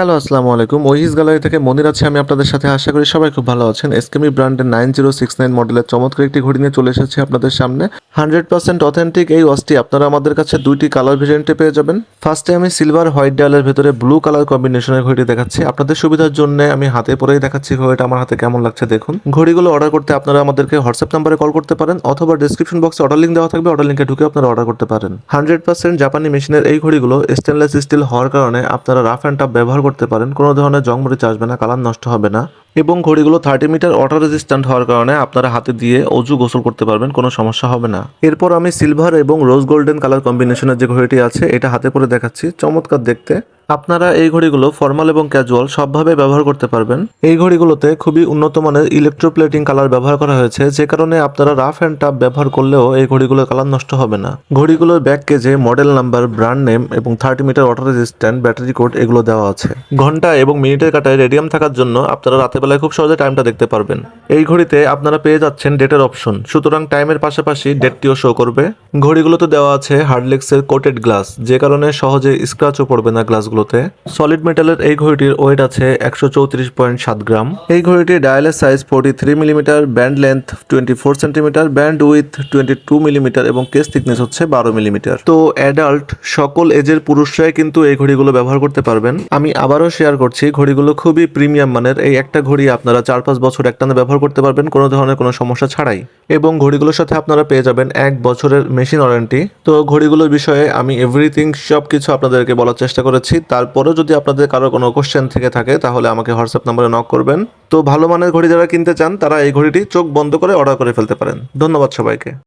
Hello, আসসালামু আলাইকুম। ওইহিস gallery থেকে মনির আছে। আমি আপনাদের সাথে আশা করি সবাই খুব ভালো আছেন। এসকেমি ব্র্যান্ডের নাইন জিরো সিক্স নাইন মডেলের চমৎকার একটি ঘড়ি নিয়ে চলে এসেছি আপনাদের সামনে। হান্ড্রেড পার্সেন্ট অথেন্টিক এই ওয়াচটি আপনারা আমাদের কাছে দুইটি কালার ভেরিয়েন্টে পেয়ে যাবেন। ফার্স্টে আমি সিলভার, হোয়াইট ডায়ালের ভেতরে ব্লু কালার কম্বিনেশনের ঘড়িটি দেখাচ্ছি। আপনাদের সুবিধার জন্য আমি হাতে পরেই দেখাচ্ছি ঘড়িটা। আমার হাতে কেমন লাগছে দেখুন। ঘড়িগুলো অর্ডার করতে আপনারা আমাদেরকে হোয়াটসঅ্যাপ নাম্বারে কল করতে পারেন অথবা ডিসক্রিপশন বক্সে অর্ডার লিঙ্ক দেওয়া থাকবে। অর্ডার লিঙ্কে ঢুকে আপনারা অর্ডার করতে পারেন। হান্ড্রেড পার্সেন্ট জাপানি মেশিনের এই ঘড়িগুলো স্টেনলেস স্টিল হওয়ার কারণে আপনারা রাফ অ্যান্ড টাফ ব্যবহার করতে পারেন। কোনো ধরনের জং মরিচ আসবে না কালার নষ্ট হবে না। এবং ঘড়িগুলো থার্টি মিটার ওয়াটার রেজিস্ট্যান্ট হওয়ার কারণে আপনারা হাতে দিয়ে অজু গোসল করতে পারবেন, কোনো সমস্যা হবে না। এরপর আমি সিলভার এবং রোজ গোল্ডেন কালার কম্বিনেশনের যে ঘড়িটি আছে, এটা হাতে পরে দেখাচ্ছি। চমৎকার দেখতে। আপনারা এই ঘড়িগুলো ফর্মাল এবং ক্যাজুয়াল সবভাবে ব্যবহার করতে পারবেন। এই ঘড়িগুলোতে খুবই উন্নত মানের ইলেকট্রোপ্লেটিং কালার ব্যবহার করা হয়েছে, যে কারণে আপনারা রাফ অ্যান্ড টাফ ব্যবহার করলেও এই ঘড়িগুলোর কালার নষ্ট হবে না। ঘড়িগুলোর ব্যাক কেজে মডেল নাম্বার ব্র্যান্ড নেম এবং thirty metre water resistant battery code এগুলো দেওয়া আছে। ঘণ্টা এবং মিনিটের কাটায় রেডিয়াম থাকার জন্য আপনারা রাতের বেলায় খুব সহজে টাইমটা দেখতে পারবেন। এই ঘড়িতে আপনারা পেয়ে যাচ্ছেন ডেটের অপশন সুতরাং টাইমের পাশাপাশি ডেটটিও শো করবে। ঘড়িগুলোতে দেওয়া আছে হার্ডলেক্সের কোটেড গ্লাস যে কারণে সহজে স্ক্র্যাচও পড়বে না গ্লাসগুলোতে সলিড মেটালের এই ঘড়িটির ওয়েট আছে একশো গ্রাম এই ঘড়িটির ডায়ালের size forty three millimetre band length twenty four centimetre band with twenty two millimetre এবং কেস থিকনেস হচ্ছে বারো মিলিমিটার তো অ্যাডাল্ট সকল এজের পুরুষরাই কিন্তু এই ঘড়িগুলো ব্যবহার করতে পারবেন। আমি আবারও শেয়ার করছি, ঘড়িগুলো খুবই প্রিমিয়াম মানের। এই একটা ঘড়ি আপনারা চার পাঁচ বছর একটানা ব্যবহার করতে পারবেন, কোনো ধরনের কোনো সমস্যা ছাড়াই। এবং ঘড়িগুলোর সাথে আপনারা পেয়ে যাবেন এক বছরের মেশিন ওয়ারেন্টি। তো ঘড়িগুলোর বিষয়ে আমি এভরিথিং সব কিছু আপনাদেরকে বলার চেষ্টা করেছি। তারপরেও যদি আপনাদের কারও কোনো কোশ্চেন থেকে থাকে, তাহলে আমাকে হোয়াটসঅ্যাপ নম্বরে নক করবেন। তো ভালো মানের ঘড়ি যারা কিনতে চান, তারা এই ঘড়িটি চোখ বন্ধ করে অর্ডার করে ফেলতে পারেন। ধন্যবাদ সবাইকে।